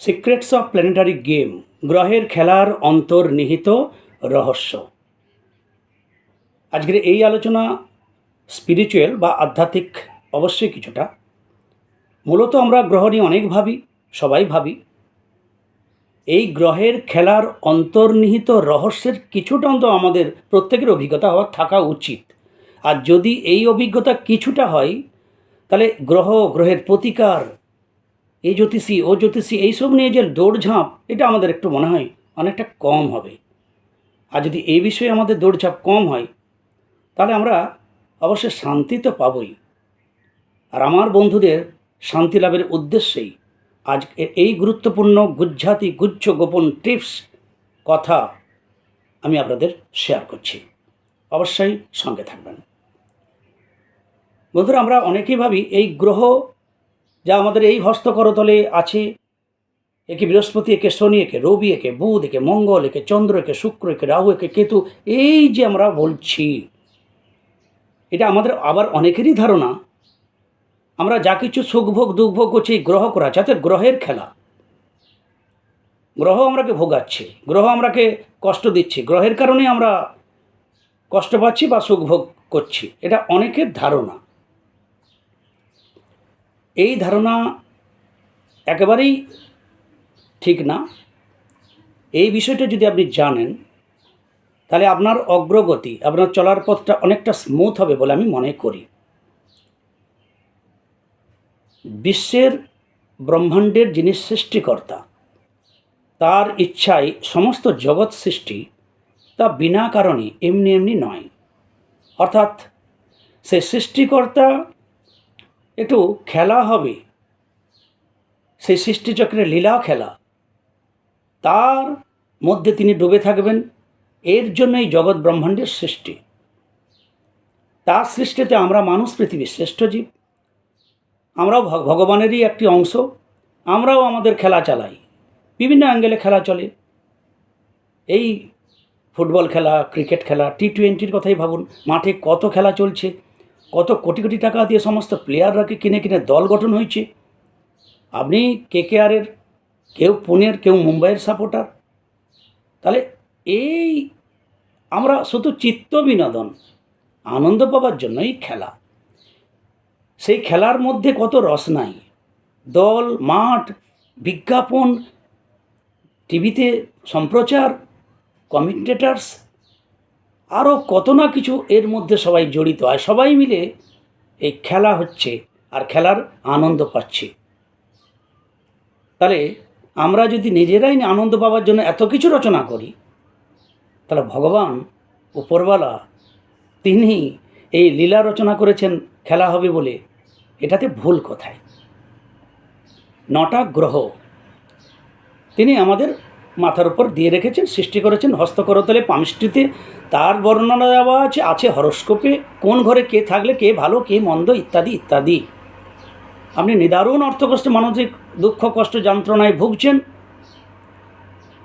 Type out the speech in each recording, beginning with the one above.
Secrets of planetary game গ্রহের খেলার অন্তর্নিহিত রহস্য। আজকের এই আলোচনা স্পিরিচুয়াল বা আধ্যাত্মিক, অবশ্যই কিছুটা। মূলত আমরা গ্রহ নিয়ে অনেক ভাবি, সবাই ভাবি। এই গ্রহের খেলার অন্তর্নিহিত রহস্যের কিছুটা অন্ত আমাদের প্রত্যেকের অভিজ্ঞতা হওয়া থাকা উচিত। আর যদি এই অভিজ্ঞতা কিছুটা হয়, তাহলে গ্রহ, গ্রহের প্রতিকার এই জ্যোতিষী, ও জ্যোতিষী, এইসব নিয়ে যে দৌড়ঝাঁপ, এটা আমাদের একটু মনে হয় অনেকটা কম হবে। আর যদি এই বিষয়ে আমাদের দৌড়ঝাঁপ কম হয়, তাহলে আমরা অবশ্যই শান্তি তো পাবই। আর আমার বন্ধুদের শান্তি লাভের উদ্দেশ্যেই আজ এই গুরুত্বপূর্ণ গুজ্জাতি গুচ্ছ, গোপন টিপস, কথা আমি আপনাদের শেয়ার করছি। অবশ্যই সঙ্গে থাকবেন। বন্ধুরা, আমরা অনেকেই ভাবি এই গ্রহ যা আমাদের এই হস্তকরতলে আছে। একে বৃহস্পতি, একে শনি, একে রবি, একে বুধ, একে মঙ্গল, একে চন্দ্র, একে শুক্র, একে রাহু, একে কেতু, এই যে আমরা বলছি, এটা আমাদের আবার অনেকেরই ধারণা। আমরা যা কিছু সুখভোগ, দুঃখভোগ করছি গ্রহ করা, যাতে গ্রহের খেলা। গ্রহ আমরাকে ভোগাচ্ছে, গ্রহ আমরাকে কষ্ট দিচ্ছে, গ্রহের কারণে আমরা কষ্ট পাচ্ছি বা সুখভোগ করছি, এটা অনেকের ধারণা। এই ধারণা একেবারেই ঠিক না। এই বিষয়টা যদি আপনি জানেন, তাহলে আপনার অগ্রগতি, আপনার চলার পথটা অনেকটা স্মুথ হবে বলে আমি মনে করি। বিশ্বের ব্রহ্মাণ্ডের যিনি সৃষ্টিকর্তা, তার ইচ্ছায় সমস্ত জগৎ সৃষ্টি, তা বিনা কারণে এমনি এমনি নয়। অর্থাৎ সে সৃষ্টিকর্তা একটু খেলা হবে। সেই সৃষ্টিচক্রের লীলা খেলা। তার মধ্যে তিনি ডুবে থাকবেন। এর জন্য এই জগৎ ব্রহ্মাণ্ডের সৃষ্টি। তার সৃষ্টিতে আমরা মানুষ, পৃথিবীর শ্রেষ্ঠ জীব। আমরাও ভগবানেরই একটি অংশ। আমরাও আমাদের খেলা চালাই। বিভিন্ন অ্যাঙ্গেলে খেলা চলে। এই ফুটবল খেলা, ক্রিকেট খেলা, টি টোয়েন্টির কথাই ভাবুন। মাঠে কত খেলা চলছে? কত কোটি কোটি টাকা দিয়ে সমস্ত প্লেয়াররাকে কিনে কিনে দল গঠন হয়েছে? আপনি কে কে আরের কেউ পুনের, কেউ মুম্বাইয়ের সাপোর্টার তাহলে এই আমরা শুধু চিত্ত বিনোদন, আনন্দ পাওয়ার জন্যই খেলা। সেই খেলার মধ্যে কত রস নাই। দল, মাঠ, বিজ্ঞাপন টিভিতে সম্প্রচার কমেন্টেটার্স আরও কত না কিছু এর মধ্যে সবাই জড়িত। হয় সবাই মিলে এই খেলা হচ্ছে আর খেলার আনন্দ পাচ্ছে। তাহলে আমরা যদি নিজেরাই আনন্দ পাওয়ার জন্য এত কিছু রচনা করি, তাহলে ভগবান উপরওয়ালা তিনি এই লীলা রচনা করেছেন, খেলা হবে বলে। এটাতে ভুল কোথায়? নটা গ্রহ। তিনি আমাদের মাথার উপর দিয়ে রেখেছেন, সৃষ্টি করেছেন হস্তকরতলে পামিষ্টিতে। তার বর্ণনা দেওয়া আছে আছে হরস্কোপে, কোন ঘরে কে থাকলে কে ভালো, কে মন্দ, ইত্যাদি ইত্যাদি। আপনি নিদারুণ অর্থকষ্ট মানসিক দুঃখ, কষ্ট, যন্ত্রণায় ভুগছেন।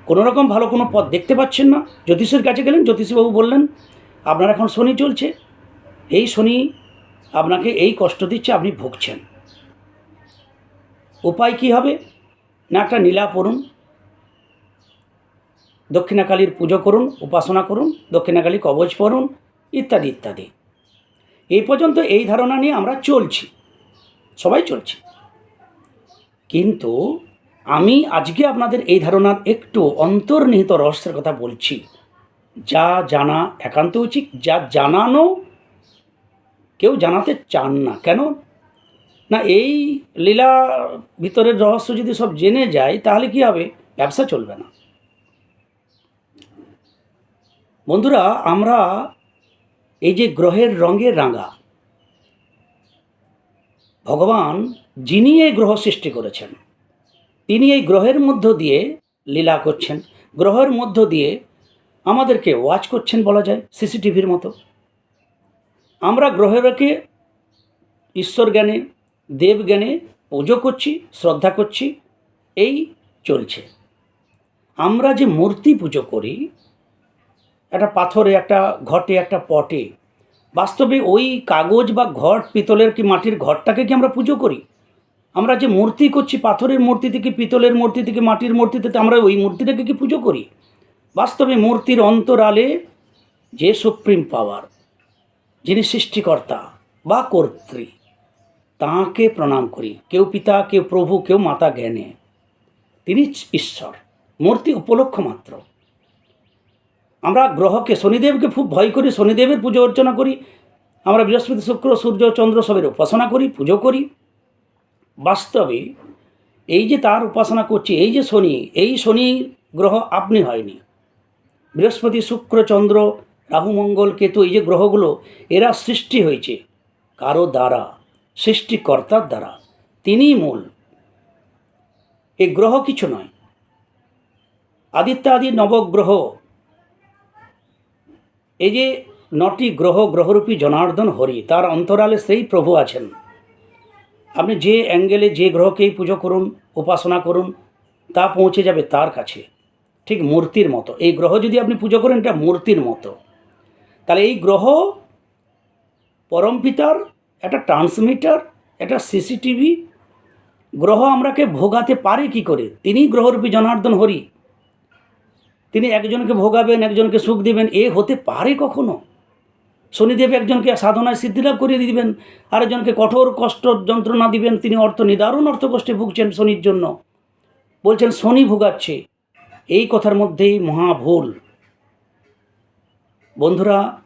কোনো রকম ভালো কোনো পথ দেখতে পাচ্ছেন না। জ্যোতিষের কাছে গেলেন, জ্যোতিষবাবু বললেন, আপনার এখন শনি চলছে। এই শনি আপনাকে এই কষ্ট দিচ্ছে, আপনি ভুগছেন। উপায় কি হবে? না একটা নীলা পড়ুন দক্ষিণাকালীর পুজো করুন, উপাসনা করুন, দক্ষিণাকালী কবচ পড়ুন, ইত্যাদি ইত্যাদি। এই পর্যন্ত এই ধারণা নিয়ে আমরা চলছি। সবাই চলছি। কিন্তু আমি আজকে আপনাদের এই ধারণার একটু অন্তর্নিহিত রহস্যের কথা বলছি। যা জানা একান্ত উচিত, যা জানানো কেউ জানাতে চান না। কেন? না, এই লীলা ভিতরের রহস্য যদি সব জেনে যায়, তাহলে কি হবে? ব্যবসা চলবে না। বন্ধুরা, আমরা এই যে গ্রহের রঙে রাঙা, ভগবান যিনি এই গ্রহ সৃষ্টি করেছেন, তিনি এই গ্রহের মধ্য দিয়ে লীলা করছেন, গ্রহের মধ্য দিয়ে আমাদেরকে ওয়াচ করছেন বলা যায় সিসিটিভির মতো। আমরা গ্রহেরকে ঈশ্বর জ্ঞানে, দেব জ্ঞানে পুজো করছি, শ্রদ্ধা করছি, এই চলছে। আমরা যে মূর্তি পুজো করি একটা পাথরে, একটা ঘটে, একটা পটে। বাস্তবে ওই কাগজ বা ঘট পিতলের কি মাটির ঘরটাকে কি আমরা পুজো করি? আমরা যে মূর্তি করছি, পাথরের মূর্তি থেকে, পিতলের মূর্তি থেকে, মাটির মূর্তিতে তো আমরা ওই মূর্তিটাকে কি পুজো করি? বাস্তবে মূর্তির অন্তরালে যে সুপ্রিম পাওয়ার, যিনি সৃষ্টিকর্তা বা কর্ত্রী, তাঁকে প্রণাম করি। কেউ পিতা, কেউ প্রভু, কেউ মাতা জ্ঞানে। তিনি ঈশ্বর। মূর্তি উপলক্ষ মাত্র। আমরা গ্রহকে শনিদেবকে খুব ভয় করি, শনিদেবের পুজো অর্চনা করি। আমরা বৃহস্পতি, শুক্র, সূর্য, চন্দ্র সবের উপাসনা করি, পুজো করি। বাস্তবে এই যে তার উপাসনা করছি, এই যে শনি, এই শনি গ্রহ আপনি হয়নি। বৃহস্পতি, শুক্র, চন্দ্র, রাহু, মঙ্গল, কেতু, এই যে গ্রহগুলো, এরা সৃষ্টি হয়েছে কারও দ্বারা, সৃষ্টিকর্তার দ্বারা। তিনিই মূল। এই গ্রহ কিছু নয়। আদিত্যাদি নবগ্রহ এই যে নটি গ্রহ, গ্রহরূপী জনার্দন হরি, তার অন্তরালে সেই প্রভু আছেন। আপনি যে অ্যাঙ্গেলে যে গ্রহকেই পুজো করুন, উপাসনা করুন, তা পৌঁছে যাবে তার কাছে। ঠিক মূর্তির মতো। এই গ্রহ যদি আপনি পুজো করেন, এটা মূর্তির মতো। তাহলে এই গ্রহ পরমপিতার একটা ট্রান্সমিটার, একটা সিসিটিভি, গ্রহ আমরাকে ভোগাতে পারে কি করে? তিনি গ্রহরূপী জনার্দন হরি। তিনি একজনকে ভোগাবেন, একজনকে সুখ দিবেন, এ হতে পারে কখনো? শনিদেব একজনকে সাধনায় সিদ্ধিলাভ করিয়ে দিবেন, আরেকজনকে কঠোর কষ্ট যন্ত্রণা দিবেন, তিনি অর্থ নিদারুণ অর্থকষ্টে ভুগছেন শনির জন্য। বলছেন, শনি ভোগাচ্ছে। এই কথার মধ্যেই মহাভুল। বন্ধুরা,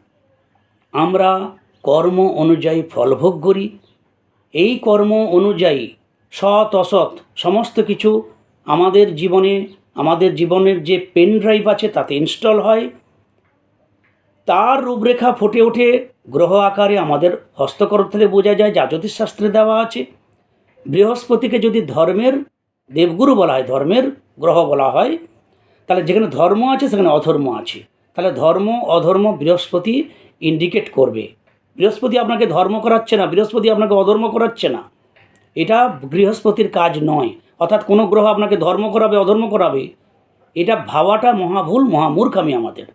আমরা কর্ম অনুযায়ী ফলভোগ করি। এই কর্ম অনুযায়ী সৎ, অসৎ সমস্ত কিছু আমাদের জীবনে আমাদের জীবনের যে পেন ড্রাইভ আছে তাতে ইনস্টল হয়। তার রূপরেখা ফুটে ওঠে, গ্রহ আকারে আমাদের হস্তকর থেকে বোঝা যায়, যা জ্যোতিষশাস্ত্রে দেওয়া আছে। বৃহস্পতিকে যদি ধর্মের, দেবগুরু বলা হয়, ধর্মের গ্রহ বলা হয়, তাহলে যেখানে ধর্ম আছে সেখানে অধর্ম আছে। তাহলে ধর্ম, অধর্ম বৃহস্পতি ইন্ডিকেট করবে। বৃহস্পতি আপনাকে ধর্ম করাচ্ছে না, বৃহস্পতি আপনাকে অধর্ম করাচ্ছে না। এটা বৃহস্পতির কাজ নয়। অর্থাৎ কোনো গ্রহ আপনাকে ধর্ম করাবে, অধর্ম করাবে, এটা ভাবাটা মহাভুল মহামূর্খামি আমাদের।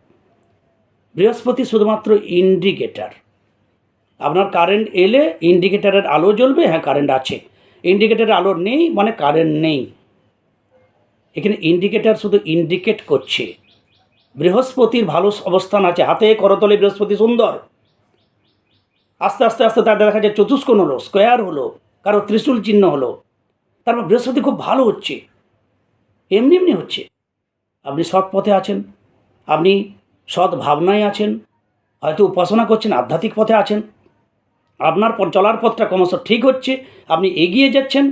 বৃহস্পতি শুধুমাত্র ইন্ডিকেটার আপনার কারেন্ট এলে ইন্ডিকেটারের আলো জ্বলবে হ্যাঁ কারেন্ট আছে। ইন্ডিকেটারের আলো নেই মানে কারেন্ট নেই। এখানে ইন্ডিকেটার শুধু ইন্ডিকেট করছে। বৃহস্পতির ভালো অবস্থান আছে। হাতে করতলে বৃহস্পতি সুন্দর। আস্তে আস্তে আস্তে, তার দেখা যায় চতুষ্কোণ হলো স্কোয়ার হলো, কারও ত্রিশূল চিহ্ন হলো। তারপর বৃহস্পতি খুব ভালো হচ্ছে। এমনি এমনি হচ্ছে। আপনি সৎ পথে আছেন, আপনি সৎ ভাবনায় আছেন, হয়তো উপাসনা করছেন, আধ্যাত্মিক পথে আছেন। আপনার চলার পথটা ক্রমশ ঠিক হচ্ছে, আপনি এগিয়ে যাচ্ছেন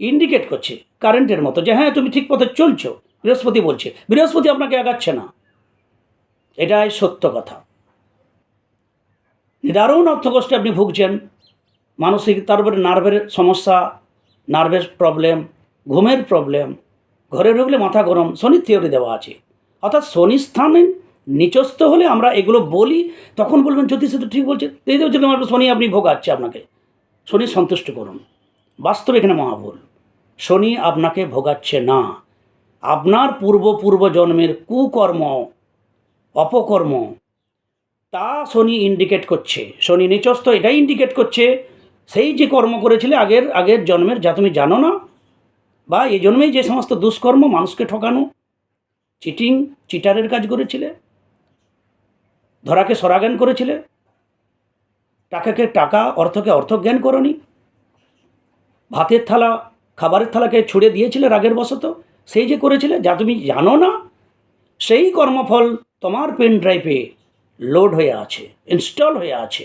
ইন্ডিকেট করছে কারেন্টের মতো যে হ্যাঁ তুমি ঠিক পথে চলছো, বৃহস্পতি বলছে। বৃহস্পতি আপনাকে আগাচ্ছে না। এটাই সত্য কথা। নিদারুণ অর্থকষ্টে আপনি ভুগছেন, মানসিক তারপরে নার্ভের সমস্যা নার্ভের প্রবলেম ঘুমের প্রবলেম ঘরে ঢুকলে মাথা গরম, শনির থিওরি দেওয়া আছে। অর্থাৎ শনি স্থানে নিচস্থ হলে আমরা এগুলো বলি, তখন বলবেন জ্যোতিষ তো ঠিক বলছে, এই তো তোমার শনি আপনি ভোগাচ্ছে আপনাকে। শনি সন্তুষ্ট করুন। বাস্তব এখানে মহাভুল। শনি আপনাকে ভোগাচ্ছে না। আপনার পূর্ব পূর্ব জন্মের কুকর্ম, অপকর্ম, তা শনি ইন্ডিকেট করছে। শনি নিচস্থ, এটাই ইন্ডিকেট করছে সেই যে কর্ম করেছিলে আগের আগের জন্মের, যা তুমি জানো না, বা এই জন্মেই যে সমস্ত দুষ্কর্ম, মানুষকে ঠকানো চিটিং চিটারের কাজ করেছিলে, ধরাকে সরাজ্ঞান করেছিলে, টাকাকে টাকা, অর্থকে অর্থ জ্ঞান করনি, ভাতের থালা, খাবারের থালাকে ছুড়ে দিয়েছিলে রাগের বশত, সেই যে করেছিলে, যা তুমি জানো না, সেই কর্মফল তোমার পেন ড্রাইভে লোড হয়ে আছে ইনস্টল হয়ে আছে।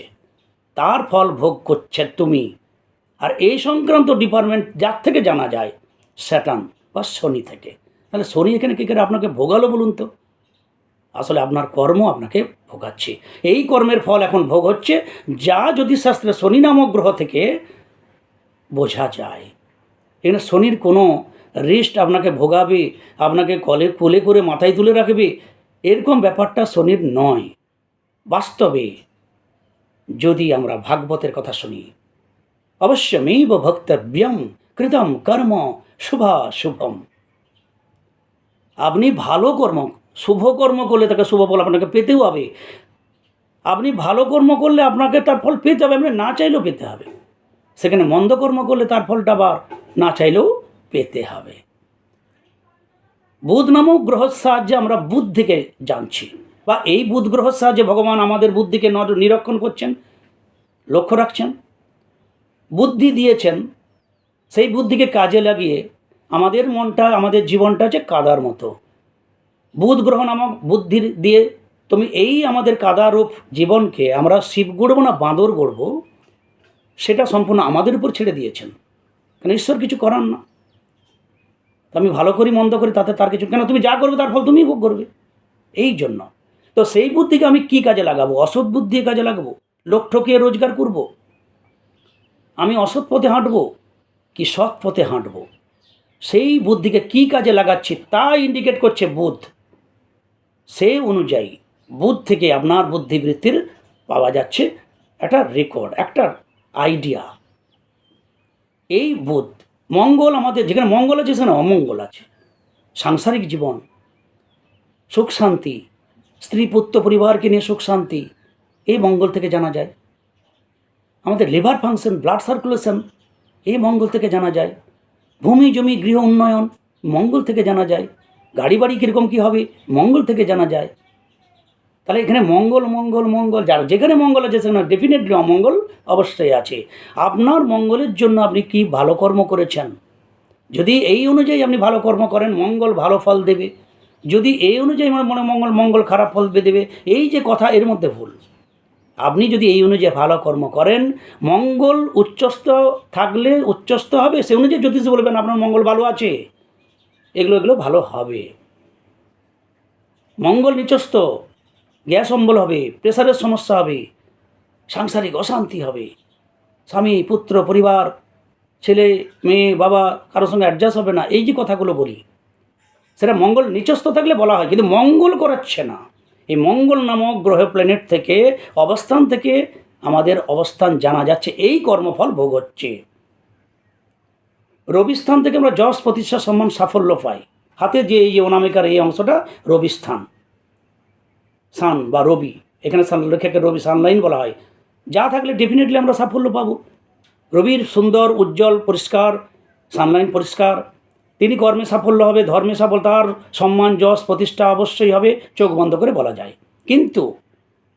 তার ফল ভোগ করছে তুমি। আর এই সংক্রান্ত ডিপার্টমেন্ট যার থেকে জানা যায়, স্যাটান বা শনি থেকে। তাহলে শনি এখানে কী করে আপনাকে ভোগালো বলুন তো? আসলে আপনার কর্ম আপনাকে ভোগাচ্ছে। এই কর্মের ফল এখন ভোগ হচ্ছে, যা যদি শাস্ত্রে শনি নামক গ্রহ থেকে বোঝা যায়। এখানে শনির কোনো রেস্ট আপনাকে ভোগাবে, আপনাকে কলে কোলে করে মাথায় তুলে রাখবে, এরকম ব্যাপারটা শনির নয়। বাস্তবে যদি আমরা ভাগবতের কথা শুনি। অবশ্যমেব ভক্তব্যম কৃতম কর্ম শুভা শুভম আপনি ভালো কর্ম, শুভ কর্ম করলে তাকে শুভ ফল আপনাকে পেতেও হবে। আপনি ভালো কর্ম করলে আপনাকে তার ফল পেতে হবে, আপনি না চাইলেও পেতে হবে। সেখানে মন্দ কর্ম করলে তার ফলটা আবার না চাইলেও পেতে হবে। বুধ নামক গ্রহের সাহায্যে আমরা বুদ্ধিকে জানছি। বা এই বুধ গ্রহের সাহায্যে ভগবান আমাদের বুদ্ধিকে নর- নিরীক্ষণ করছেন, লক্ষ্য রাখছেন, বুদ্ধি দিয়েছেন, সেই বুদ্ধিকে কাজে লাগিয়ে আমাদের মনটা, আমাদের জীবনটা যে কাদার মতো। বুধ গ্রহ নামক বুদ্ধির দিয়ে তুমি এই আমাদের কাদারূপ জীবনকে আমরা শিব গড়ব না বাঁদর গড়ব, সেটা সম্পূর্ণ আমাদের উপর ছেড়ে দিয়েছেন। কেন ঈশ্বর কিছু করার না? তো আমি ভালো করি, মন্দ করি, তাতে তার কিছু কেন তুমি যা করবে তার ফল তুমিই ভোগ করবে? এই জন্য তো সেই বুদ্ধিকে আমি কি কাজে লাগাবো? অসৎ বুদ্ধি কাজে লাগাবো? লোক ঠকিয়ে রোজগার করব? আমি অসৎ পথে হাঁটবো কি সৎ পথে হাঁটবো? সেই বুদ্ধিকে কি কাজে লাগাচ্ছি তা ইন্ডিকেট করছে বুধ। সে অনুযায়ী বুধ থেকে আপনার বুদ্ধিবৃত্তির পাওয়া যাচ্ছে একটা রেকর্ড একটা আইডিয়া এই বুধ, মঙ্গল আমাদের, যেখানে মঙ্গল আছে সেখানে অমঙ্গল আছে। সাংসারিক জীবন, সুখ শান্তি স্ত্রী পুত্র পরিবারকে নিয়ে সুখ, শান্তি এই মঙ্গল থেকে জানা যায়। আমাদের লিভার ফাংশন, ব্লাড সার্কুলেশন এই মঙ্গল থেকে জানা যায়। ভূমি, জমি, গৃহ, উন্নয়ন মঙ্গল থেকে জানা যায়। গাড়ি, বাড়ি কীরকম কী হবে মঙ্গল থেকে জানা যায়। তাহলে এখানে মঙ্গল মঙ্গল মঙ্গল, যার যেখানে মঙ্গল আছে সেখানে ডেফিনেটলি অমঙ্গল অবশ্যই আছে। আপনার মঙ্গলের জন্য আপনি কি ভালো কর্ম করেছেন? যদি এই অনুযায়ী আপনি ভালো কর্ম করেন, মঙ্গল ভালো ফল দেবে। যদি এই অনুযায়ী মনে মঙ্গল মঙ্গল খারাপ ফল দেবে, এই যে কথা এর মধ্যে ভুল। আপনি যদি এই অনুযায়ী ভালো কর্ম করেন, মঙ্গল উচ্চস্থ থাকলে উচ্চস্থ হবে, সে অনুযায়ী জ্যোতিষ বলবেন, আপনার মঙ্গল ভালো আছে। এগুলো এগুলো ভালো হবে। মঙ্গল নিচস্থ, গ্যাস অম্বল হবে প্রেশারের সমস্যা হবে, সাংসারিক অশান্তি হবে। স্বামী, পুত্র, পরিবার, ছেলে, মেয়ে, বাবা, কারোর সঙ্গে অ্যাডজাস্ট হবে না। এই যে কথাগুলো বলি সেটা মঙ্গল নিচস্থ থাকলে বলা হয়, কিন্তু মঙ্গল করাচ্ছে না। এই মঙ্গল নামক গ্রহ প্ল্যানেট থেকে, অবস্থান থেকে আমাদের অবস্থান জানা যাচ্ছে, এই কর্মফল ভোগ হচ্ছে। রবিস্থান থেকে আমরা যশ প্রতিষ্ঠা সম্মান সাফল্য পাই। হাতে যে এই যে অনামিকার এই অংশটা, রবিস্থান। সান বা রবি, এখানে সান রেখাকে রবি সানলাইন বলা হয়। যা থাকলে ডেফিনেটলি আমরা সাফল্য পাবো। রবির সুন্দর, উজ্জ্বল, পরিষ্কার সানলাইন পরিষ্কার তিনি কর্মে সাফল্য হবে, ধর্মে সাফল্য তার সম্মান, যশ, প্রতিষ্ঠা অবশ্যই হবে, চোখ বন্ধ করে বলা যায়। কিন্তু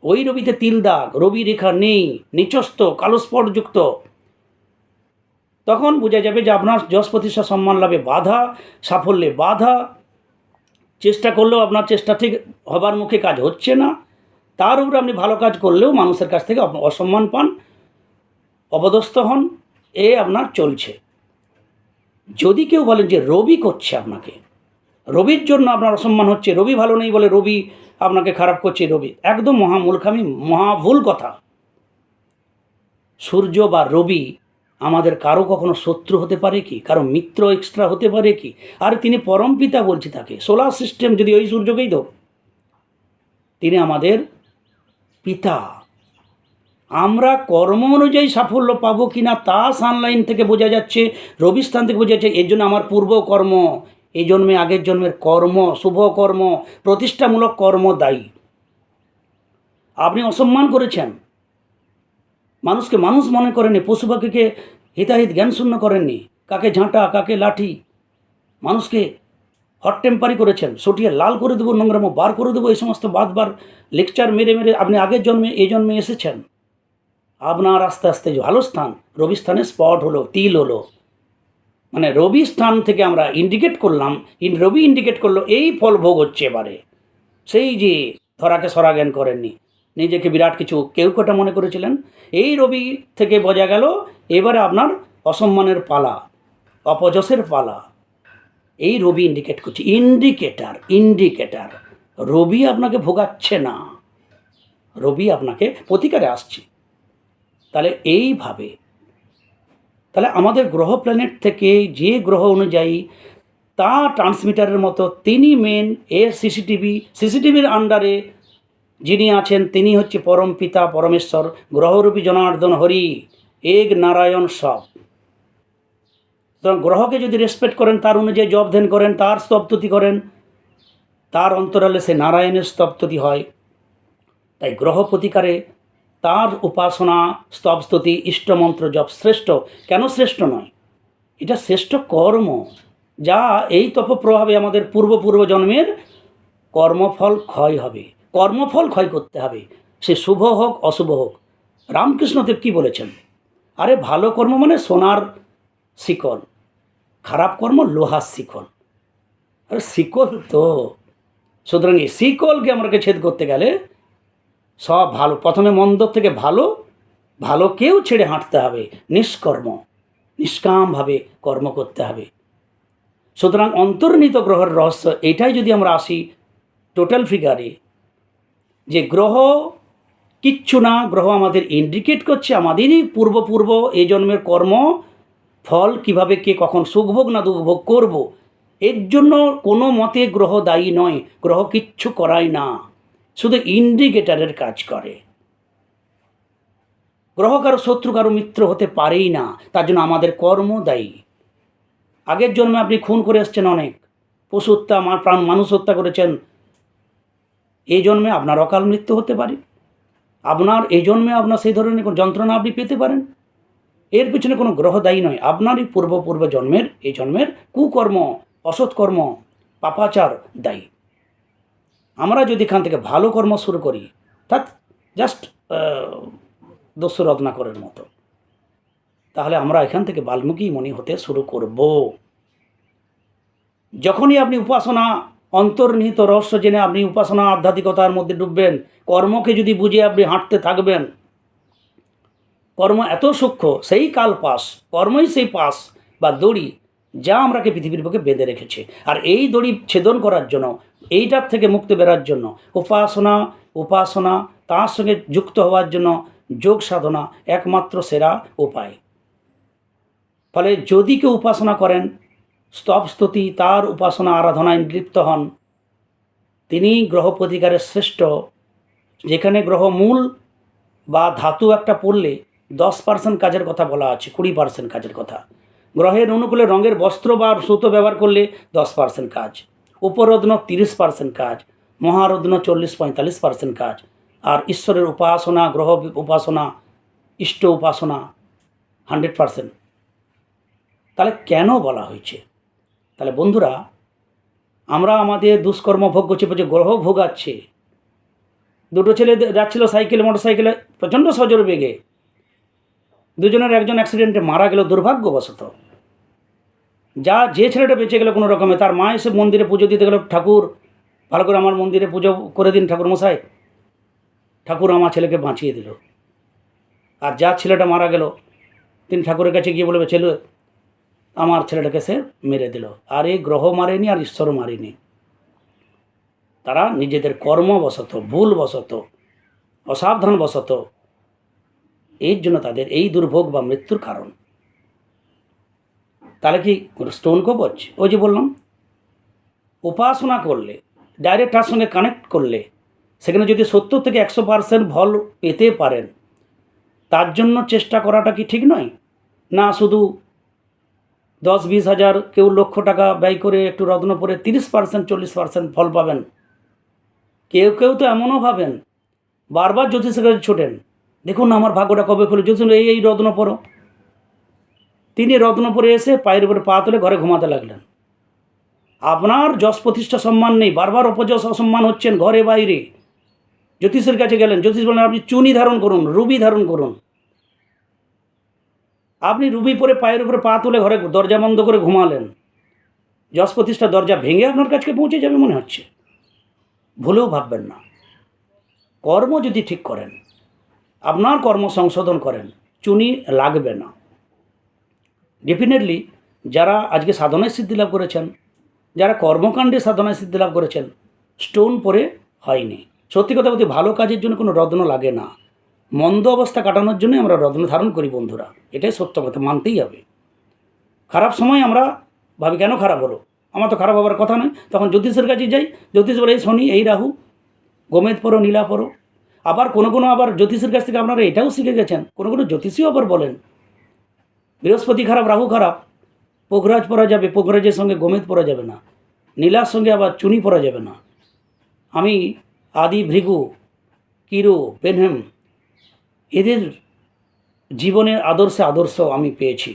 ওই রবিতে তিল দাগ, রবি রেখা নেই, নিচস্থ কালো স্পটযুক্ত তখন বোঝা যাবে যে আপনার যশ, প্রতিষ্ঠা, সম্মান লাভে বাধা, সাফল্যে বাধা। চেষ্টা করলেও আপনার চেষ্টা ঠিক হবার মুখে কাজ হচ্ছে না। তার উপরে আপনি ভালো কাজ করলেও মানুষের কাছ থেকে অসম্মান পান, অপদস্থ হন, এ আপনার চলছে। যদি কেউ বলেন যে রবি করছে আপনাকে, রবির জন্য আপনার অসম্মান হচ্ছে, রবি ভালো নেই বলে রবি আপনাকে খারাপ করছে, রবি একদম মহামূর্খামি মহা ভুল কথা। সূর্য বা রবি আমাদের কারও কখনো শত্রু হতে পারে কি? কারও মিত্র এক্সট্রা হতে পারে কি? আর তিনি পরম পিতা বলছি তাকে সোলার সিস্টেম যদি ওই সূর্যকেই ধর তিনি আমাদের পিতা। আমরা কর্ম অনুযায়ী সাফল্য পাবো কি না, তা সানলাইন থেকে বোঝা যাচ্ছে, রবিস্থান থেকে বোঝা যাচ্ছে, এর জন্য আমার পূর্ব কর্ম এই জন্মে আগের জন্মের কর্ম শুভ কর্ম প্রতিষ্ঠামূলক কর্ম দায়ী। আপনি অসম্মান করেছেন। মানুষকে মানুষ মনে করেননি পশু পাখিকে হিতাহিত জ্ঞান শূন্য করেননি, কাকে ঝাঁটা, কাকে লাঠি, মানুষকে হট টেম্পারি করেছেন, সটিয়ে লাল করে দেবো, নোংরাম বার করে দেবো, এই সমস্ত বাদবার লেকচার মেরে মেরে আপনি আগের জন্মে, এই জন্মে এসেছেন। আপনার আস্তে আস্তে ভালো স্থান, রবি স্থানে স্পট হলো, তিল হলো। মানে রবি স্থান থেকে আমরা ইন্ডিকেট করলাম, ইন রবি ইন্ডিকেট করল, এই ফল ভোগ হচ্ছে এবারে। সেই যে ধরাকে সরা জ্ঞান করেননি, নিজেকে বিরাট কিছু কেউ কোটা মনে করেছিলেন। এই রবি থেকে বোঝা গেল, এবারে আপনার অসম্মানের পালা, অপযশের পালা। এই রবি ইন্ডিকেট করছে ইন্ডিকেটার ইন্ডিকেটার রবি আপনাকে ভোগাচ্ছে না। রবি আপনাকে প্রতিকারে আসছে। তাহলে এইভাবে, তাহলে আমাদের গ্রহ প্ল্যানেট থেকে যে গ্রহ অনুযায়ী তা ট্রান্সমিটারের মতো তিনি মেন এ সিসিটিভি সিসিটিভির আন্ডারে যিনি আছেন তিনি হচ্ছে পরম পিতা, পরমেশ্বর, গ্রহরূপী জনার্দন হরি, এক নারায়ণ সব। গ্রহকে যদি রেসপেক্ট করেন, তার অনুযায়ী জব ধ্যান করেন, তার স্তবতুতি করেন, তার অন্তরালে সে নারায়ণের স্তবতুতি হয়। তাই গ্রহ প্রতিকারে তার উপাসনা, স্তবস্তুতি, ইষ্টমন্ত্র জপ শ্রেষ্ঠ। কেন শ্রেষ্ঠ নয়? এটা শ্রেষ্ঠ কর্ম। যা এই তপপ্রভাবে আমাদের পূর্ব পূর্ব জন্মের কর্মফল ক্ষয় হবে। কর্মফল ক্ষয় করতে হবে। সে শুভ হোক, অশুভ হোক। রামকৃষ্ণদেব কি বলেছেন? আরে, ভালো কর্ম মানে সোনার শিকল, খারাপ কর্ম লোহার শিকল। আরে, শিকল তো। সুতরাং এই শিকলকে আমাকে ছেদ করতে গেলে সব ভালো, প্রথমে মন্দ থেকে ভালো ভালোকেও ছেড়ে হাঁটতে হবে। নিষ্কর্ম, নিষ্কামভাবে কর্ম করতে হবে। সুতরাং অন্তর্নিহিত গ্রহের রহস্য, এটাই যদি আমরা আসি টোটাল ফিগারে যে গ্রহ কিচ্ছু না, গ্রহ আমাদের ইন্ডিকেট করছে আমাদেরই পূর্ব পূর্ব এই জন্মের কর্ম, ফল কীভাবে কে কখন সুখভোগ না দুর্ভোগ করব, এর জন্য কোনো মতে গ্রহ দায়ী নয়। গ্রহ কিচ্ছু করায় না। শুধু ইন্ডিকেটারের কাজ করে। গ্রহ কারও শত্রু কারও মিত্র হতে পারেই না, তার জন্য আমাদের কর্ম দায়ী। আগের জন্মে আপনি খুন করে এসছেন অনেক। পশু হত্যা প্রাণ মানুষ হত্যা করেছেন। এই জন্মে আপনার অকাল মৃত্যু হতে পারে। আপনার এই জন্মে আপনার সেই ধরনের কোনো যন্ত্রণা আপনি পেতে পারেন। এর পিছনে কোনো গ্রহ দায়ী নয়। আপনারই পূর্ব পূর্ব জন্মের, এই জন্মের কুকর্ম অসৎকর্ম পাপাচার দায়ী। আমরা যদি এখান থেকে ভালো কর্ম শুরু করি তা জাস্ট দস্যু রত্নাকরের মতো, তাহলে আমরা এখান থেকে বাল্মীকি মনি হতে শুরু করব। যখনই আপনি উপাসনা, অন্তর্নিহিত রহস্য জেনে আপনি উপাসনা আধ্যাত্মিকতার মধ্যে ডুববেন, কর্মকে যদি বুঝে আপনি হাঁটতে থাকবেন, কর্ম এত সূক্ষ্ম, সেই কাল পাস, কর্মই সেই পাস বা দড়ি যা আমরাকে পৃথিবীর বুকে বেঁধে রেখেছে। আর এই দড়ি ছেদন করার জন্য এইটার থেকে মুক্তি বেরার জন্য, উপাসনা উপাসনা, তার সঙ্গে যুক্ত হওয়ার জন্য যোগ সাধনা একমাত্র সেরা উপায়। ফলে যদি কেউ উপাসনা করেন, স্তব স্তুতি, তার উপাসনা আরাধনায় লিপ্ত হন, তিনি গ্রহ প্রতিকারের শ্রেষ্ঠ। যেখানে গ্রহ মূল বা ধাতু একটা পড়লে দশ পার্সেন্ট কাজের কথা বলা আছে, কুড়ি পার্সেন্ট কাজের কথা। গ্রহের অনুকূলে রঙের বস্ত্র বা সুতো ব্যবহার করলে দশ পার্সেন্ট কাজ। উপরত্ন তিরিশ পার্সেন্ট কাজ মহারত্ন চল্লিশ পঁয়তাল্লিশ পার্সেন্ট কাজ, আর ঈশ্বরের উপাসনা, গ্রহ উপাসনা, ইষ্ট উপাসনা হান্ড্রেড পার্সেন্ট তাহলে কেন বলা হয়েছে? তাহলে বন্ধুরা, আমরা আমাদের দুষ্কর্ম ভোগ করছি বলছে গ্রহ ভোগাচ্ছে, দুটো ছেলে যাচ্ছিল সাইকেলে মোটর সাইকেলে প্রচণ্ড সজোর বেগে। দুজনের একজন অ্যাক্সিডেন্টে মারা গেল, দুর্ভাগ্যবশত। যা যে ছেলেটা বেঁচে গেল কোনো রকমে, তার মা এসে মন্দিরে পুজো দিতে গেল, ঠাকুর, ভালো করে আমার মন্দিরে পুজো করে দিন ঠাকুর মশাই। ঠাকুর আমার ছেলেকে বাঁচিয়ে দিল। আর যা ছেলেটা মারা গেল, তিনি ঠাকুরের কাছে গিয়ে বলবে, ছেলে, আমার ছেলেটাকে সে মেরে দিল। আর এই গ্রহ মারেনি, আর ঈশ্বরও মারেনি। তারা নিজেদের কর্মবশত, ভুলবশত, অসাবধানবশত, এর জন্য তাদের এই দুর্ভোগ বা মৃত্যুর কারণ। তাহলে কি স্টোন কবচ? ওই যে বললাম। উপাসনা করলে ডাইরেক্ট তার সঙ্গে কানেক্ট করলে, সেখানে যদি সত্তর থেকে একশো পার্সেন্ট ফল পেতে পারেন, তার জন্য চেষ্টা করাটা কি ঠিক নয়? না শুধু দশ বিশ হাজার কেউ লক্ষ টাকা ব্যয় করে একটু রত্ন পরে তিরিশ পার্সেন্ট চল্লিশ পার্সেন্ট ফল পাবেন? কেউ কেউ তো এমনও ভাবেন। বারবার জ্যোতিষের কাছে ছোটেন, দেখুন আমার ভাগ্যটা কবে খুলে? জ্যোতিষ এই এই রত্ন পরো তিনি রত্ন পরে এসে পায়ের উপরে পা তুলে ঘরে ঘুমাতে লাগলেন। আপনার যশ প্রতিষ্ঠা সম্মান নেই, বারবার অপযশ অসম্মান হচ্ছেন ঘরে বাইরে। জ্যোতিষের কাছে গেলেন, জ্যোতিষ বলেন আপনি চুনি ধারণ করুন, রুবি ধারণ করুন। আপনি রুবি পরে পায়ের উপরে পা তুলে ঘরে দরজা বন্ধ করে ঘুমালেন। যশ প্রতিষ্ঠা দরজা ভেঙে আপনার কাছে পৌঁছে যাবে মনে হচ্ছে। ভুলেও ভাববেন না। কর্ম যদি ঠিক করেন, আপনার কর্ম সংশোধন করেন, চুনি লাগবে না। ডেফিনেটলি যারা আজকে সাধনায় সিদ্ধি লাভ করেছেন, যারা কর্মকাণ্ডে সাধনায় সিদ্ধি লাভ করেছেন স্টোন পরে হয়নি। সত্যি কথা বলতে ভালো কাজের জন্য কোনো রত্ন লাগে না। মন্দ অবস্থা কাটানোর জন্য আমরা রত্ন ধারণ করি বন্ধুরা। এটাই সত্য কথা, মানতেই হবে। খারাপ সময় আমরা ভাবি, কেন খারাপ হলো? আমার তো খারাপ হওয়ার কথা নয়। তখন জ্যোতিষের কাছে যাই, জ্যোতিষ বলে, এই শনি, এই রাহু, গোমেদ পরো নীলা পরো আবার কোনো কোনো আবার জ্যোতিষের কাছ থেকে আপনারা এটাও শিখে গেছেন, কোনো কোনো জ্যোতিষীও আবার বলেন বৃহস্পতি খারাপ, রাহু খারাপ, পোখরাজ পরা যাবে, পোখরাজের সঙ্গে গোমেদ পরা যাবে না, নীলার সঙ্গে আবার চুনি পরা যাবে না। আমি আদি, ভৃগু, কিরু, পেনহেম, এদের জীবনের আদর্শে আদর্শ আমি পেয়েছি।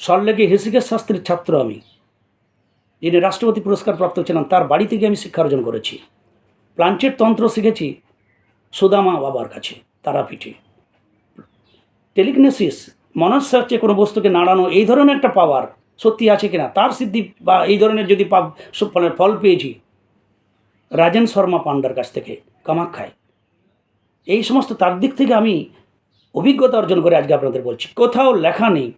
সল্লেকে হৃষিকেশ শাস্ত্রীর ছাত্র আমি, যিনি রাষ্ট্রপতি পুরস্কার প্রাপ্ত ছিলেন, তার বাড়ি থেকে আমি শিক্ষা অর্জন করেছি। প্লাঞ্চের তন্ত্র শিখেছি সুদামা বাবার কাছে, তারাপীঠে। টেলিকনেসিস মনস্য হচ্ছে কোনো বস্তুকে নাড়ানো, এই ধরনের একটা পাওয়ার সত্যি আছে কিনা? তার সিদ্ধি বা এই ধরনের যদি পাব সু- মানে ফল পেয়েছি, রাজেন শর্মা পান্ডার কাছ থেকে কামাখ্যায় এই সমস্ত তার দিক থেকে আমি অভিজ্ঞতা অর্জন করে আজকে আপনাদের বলছি। কোথাও লেখা নেই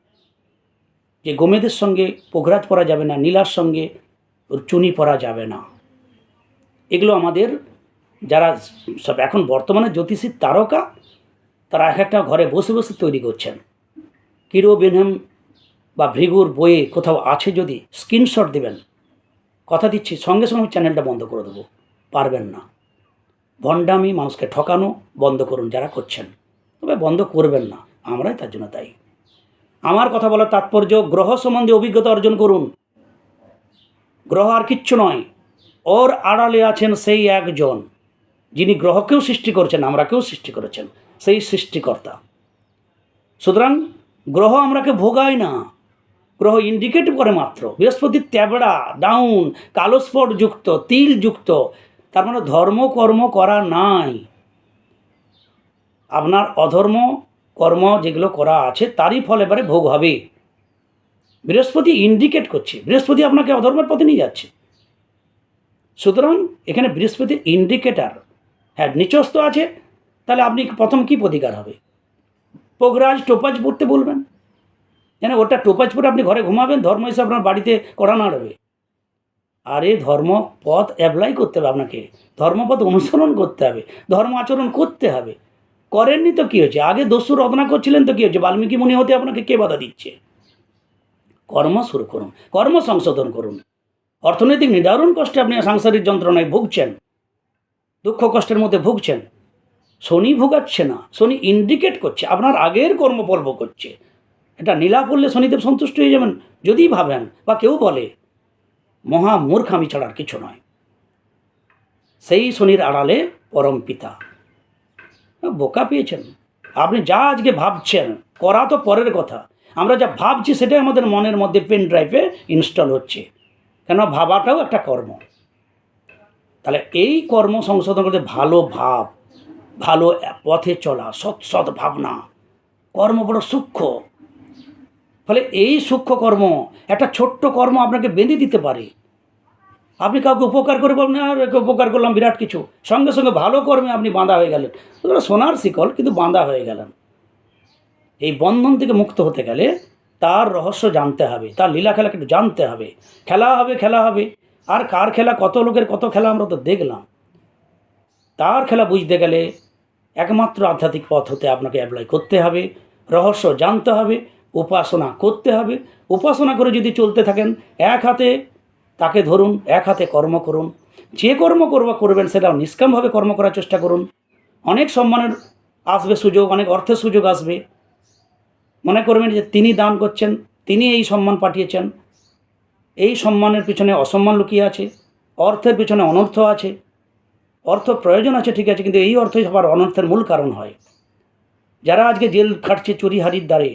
যে গোমেদের সঙ্গে পোখরাজ পরা যাবে না, নীলার সঙ্গে চুনি পরা যাবে না। এগুলো আমাদের যারা সব এখন বর্তমানে জ্যোতিষীর তারকা, তারা এক একটা ঘরে বসে বসে তৈরি করছেন। কিরো বেনহেম বা ভৃগুর বইয়ে কোথাও আছে যদি স্ক্রিনশট দেবেন? কথা দিচ্ছি, সঙ্গে সঙ্গে চ্যানেলটা বন্ধ করে দেবো। পারবেন না। ভণ্ডামি মানুষকে ঠকানো বন্ধ করুন যারা করছেন। তবে বন্ধ করবেন না, আমরাই তার জন্য তাই আমার কথা বলার তাৎপর্য, গ্রহ সম্বন্ধে অভিজ্ঞতা অর্জন করুন। গ্রহ আর কিচ্ছু নয়, ওর আড়ালে আছেন সেই একজন, যিনি গ্রহকেও সৃষ্টি করেছেন, আমরাকেও সৃষ্টি করেছেন, সেই সৃষ্টিকর্তা। সুতরাং গ্রহ আমরাকে ভোগায় না। গ্রহ ইন্ডিকেট করে মাত্র। বৃহস্পতি ত্যাবড়া ডাউন কালো স্পট যুক্ত, তিল যুক্ত। তার মানে ধর্ম, কর্ম করা নাই। আপনার অধর্ম, কর্ম যেগুলো করা আছে, তারই ফল এবারে ভোগ হবে। বৃহস্পতি ইন্ডিকেট করছে। বৃহস্পতি আপনাকে অধর্মের পথে নিয়ে যাচ্ছে। সুতরাং এখানে বৃহস্পতির ইন্ডিকেটার হ্যাঁ নিচস্ত আছে, তাহলে আপনি প্রথম কি প্রতিকার হবে? পোগরাজ টোপাজ পড়তে বলবেন? যেন ওটা টোপাজ পরে আপনি ঘরে ঘুমাবেন? ধর্ম হিসেবে আপনার বাড়িতে করা নাড়বে আরে ধর্ম পথ অ্যাপ্লাই করতে হবে আপনাকে। ধর্মপথ অনুসরণ করতে হবে। ধর্ম আচরণ করতে হবে। করেননি তো কী হয়েছে? আগে দস্যু রচনা করছিলেন তো কী হয়েছে? বাল্মীকি মুনি হতে আপনাকে কে বাধা দিচ্ছে? কর্ম শুরু করুন। কর্ম সংশোধন করুন। অর্থনৈতিক নিদারুণ কষ্টে আপনি সাংসারিক যন্ত্রণায় ভুগছেন। দুঃখ কষ্টের মধ্যে ভুগছেন। শনি ভোগাচ্ছে না, শনি ইন্ডিকেট করছে, আপনার আগের ভোগ করছে। এটা নীলা পড়লে শনিদেব সন্তুষ্ট হয়ে যাবেন, যদি ভাবেন বা কেউ বলে, মহা মূর্খামি ছাড়ার কিছু নয়। সেই শনির আড়ালে পরম পিতা। বোকা পেয়েছেন। আপনি যা আজকে ভাবছেন, করা তো পরের কথা। আমরা যা ভাবছি সেটাই আমাদের মনের মধ্যে পেন ড্রাইভে ইনস্টল হচ্ছে। কেন ভাবাটাও একটা কর্ম। তাহলে এই কর্ম সংশোধন করতে ভালো ভাব। ভালো পথে চলা, সৎ সৎ ভাবনা। কর্ম বড় সূক্ষ্ম। ফলে এই সূক্ষ্ম কর্ম, একটা ছোট্ট কর্ম আপনাকে বেঁধে দিতে পারে। আপনি কাউকে উপকার করে বলবেন আর উপকার করলাম, বিরাট কিছু। সঙ্গে সঙ্গে ভালো কর্মে আপনি বাঁধা হয়ে গেলেন। সোনার শিকল, কিন্তু বাঁধা হয়ে গেলেন। এই বন্ধন থেকে মুক্ত হতে গেলে তার রহস্য জানতে হবে, তার লীলা খেলা কিন্তু জানতে হবে। খেলা হবে খেলা হবে। আর কার খেলা, কত লোকের কত খেলা আমরা তো দেখলাম। তার খেলা বুঝতে গেলে একমাত্র আধ্যাত্মিক পথ হতে আপনাকে অ্যাপ্লাই করতে হবে, রহস্য জানতে হবে, উপাসনা করতে হবে। উপাসনা করে যদি চলতে থাকেন, এক হাতে তাকে ধরুন, এক হাতে কর্ম করুন, যে কর্ম করব করবেন সেটা নিষ্কামভাবে কর্ম করার চেষ্টা করুন। অনেক সম্মানের আসবে সুযোগ, অনেক অর্থের সুযোগ আসবে। মনে করবেন যে তিনি দান করছেন, তিনি এই সম্মান পাঠিয়েছেন। এই সম্মানের পিছনে অসম্মান লুকিয়ে আছে, অর্থের পিছনে অনর্থ আছে। অর্থ প্রয়োজন আছে, ঠিক আছে, কিন্তু এই অর্থই সবার অনর্থের মূল কারণ হয়। যারা আজকে জেল খাটছে চুরি হারির দ্বারে,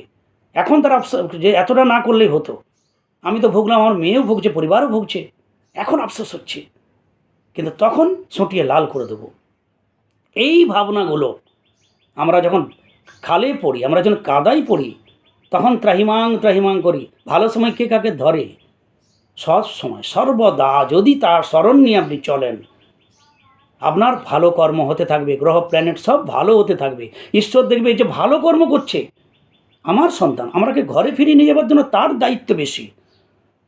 এখন তারা যে এতটা না করলেই হতো। আমি তো ভুগলাম, আমার মেয়েও ভুগছে, পরিবারও ভুগছে, এখন আফসোস হচ্ছে। কিন্তু তখন ছুটিয়ে লাল করে দেবো। এই ভাবনাগুলো আমরা যখন খালে পড়ি, আমরা যখন কাদাই পড়ি, তখন ত্রাহিমাং ত্রাহিমাং করি। ভালো সময় কে কাকে ধরে? সব সময়, সর্বদা যদি তার স্মরণ নিয়ে আপনি চলেন আপনার ভালো কর্ম হতে থাকবে, গ্রহ প্ল্যানেট সব ভালো হতে থাকবে। ঈশ্বর দেখবে যে ভালো কর্ম করছে। আমার সন্তান আমাকে ঘরে ফিরিয়ে নিয়ে যাবার জন্য তার দায়িত্ব বেশি?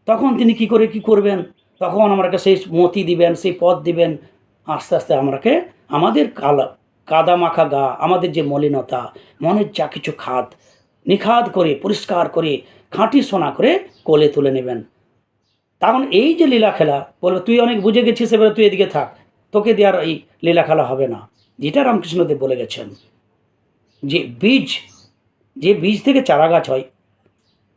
তখন তিনি কি করে, কি করবেন? তখন আমাকে সেই মতি দিবেন, সেই পথ দিবেন। আস্তে আস্তে আমরাকে আমাদের কালা কাদা মাখা গা, আমাদের যে মলিনতা, মনের যা কিছু খাদ, নিখাদ করে, পরিষ্কার করে, খাঁটি সোনা করে কোলে তুলে নেবেন। তখন এই যে লীলা খেলা, বলবে, তুই অনেক বুঝে গেছিস, এবারে তুই এদিকে থাক। তোকে দেওয়ার এই লীলা খেলা হবে না। যেটা রামকৃষ্ণদেব বলে গেছেন। যে বীজ যে বীজ থেকে চারা গাছ হয়,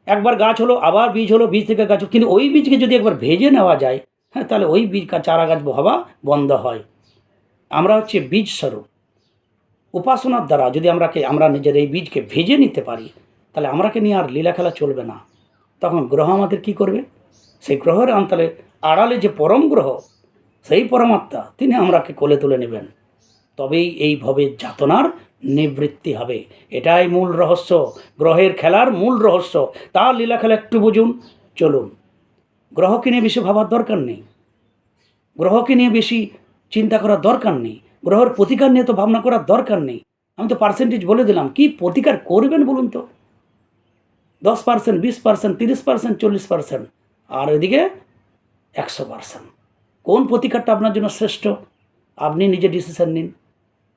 একবার গাছ হলো, আবার বীজ হলো, বীজ থেকে গাছ। কিন্তু ওই বীজকে যদি একবার ভেজে নেওয়া যায় হ্যাঁ তাহলে ওই বীজ চারা গাছ হওয়া বন্ধ হয়। আমরা হচ্ছে বীজ স্বরূপ। উপাসনার দ্বারা যদি আমরাকে, আমরা নিজের এই বীজকে ভেজে নিতে পারি, তাহলে আমরাকে নিয়ে আর লীলা খেলা চলবে না। তখন গ্রহ আমাদের কি করবে? সেই গ্রহের অন্তরে আড়ালে যে পরম গ্রহ সেই পরমাত্মা তিনি আমরাকে কোলে তুলে নেবেন। তবেই এইভাবে যাতনার নিবৃত্তি হবে। এটাই মূল রহস্য। গ্রহের খেলার মূল রহস্য। তার লীলা খেলা একটু বুঝুন। চলুন। গ্রহকে নিয়ে বেশি ভাবার দরকার নেই। গ্রহকে নিয়ে বেশি চিন্তা করার দরকার নেই। গ্রহের প্রতিকার নিয়ে তো ভাবনা করার দরকার নেই। আমি তো পার্সেন্টেজ বলে দিলাম। কি প্রতিকার করবেন বলুন তো? দশ পার্সেন্ট বিশ পার্সেন্ট তিরিশ পার্সেন্ট চল্লিশ পার্সেন্ট আর এদিকে একশো পার্সেন্ট কোন প্রতিকারটা আপনার জন্য শ্রেষ্ঠ? আপনি নিজে ডিসিশন নিন।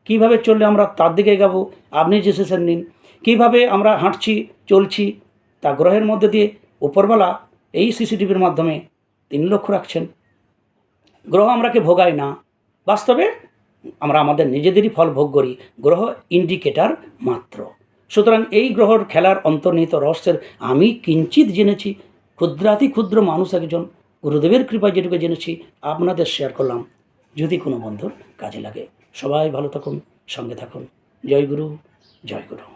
কীভাবে চললে আমরা তার দিকে এগাবো? আপনি ডিসিশন নিন। কীভাবে আমরা হাঁটছি, চলছি, তা গ্রহের মধ্যে দিয়ে উপরবেলা এই সিসিটিভির মাধ্যমে তিনি লক্ষ্য রাখছেন। গ্রহ আমরাকে ভোগায় না। বাস্তবে আমরা আমাদের নিজেদেরই ফল ভোগ করি। গ্রহ ইন্ডিকেটার মাত্র। সুতরাং এই গ্রহর খেলার অন্তর্নিহিত রহস্যের আমি কিঞ্চিত জেনেছি। ক্ষুদ্রাতি ক্ষুদ্র মানুষ একজন। গুরুদেবের কৃপায় যেটুকু জেনেছি, আপনাদের শেয়ার করলাম। যদি কোনো বন্ধুর কাজে লাগে, সবাই ভালো থাকুন, সঙ্গে থাকুন। জয় গুরু জয় গুরু।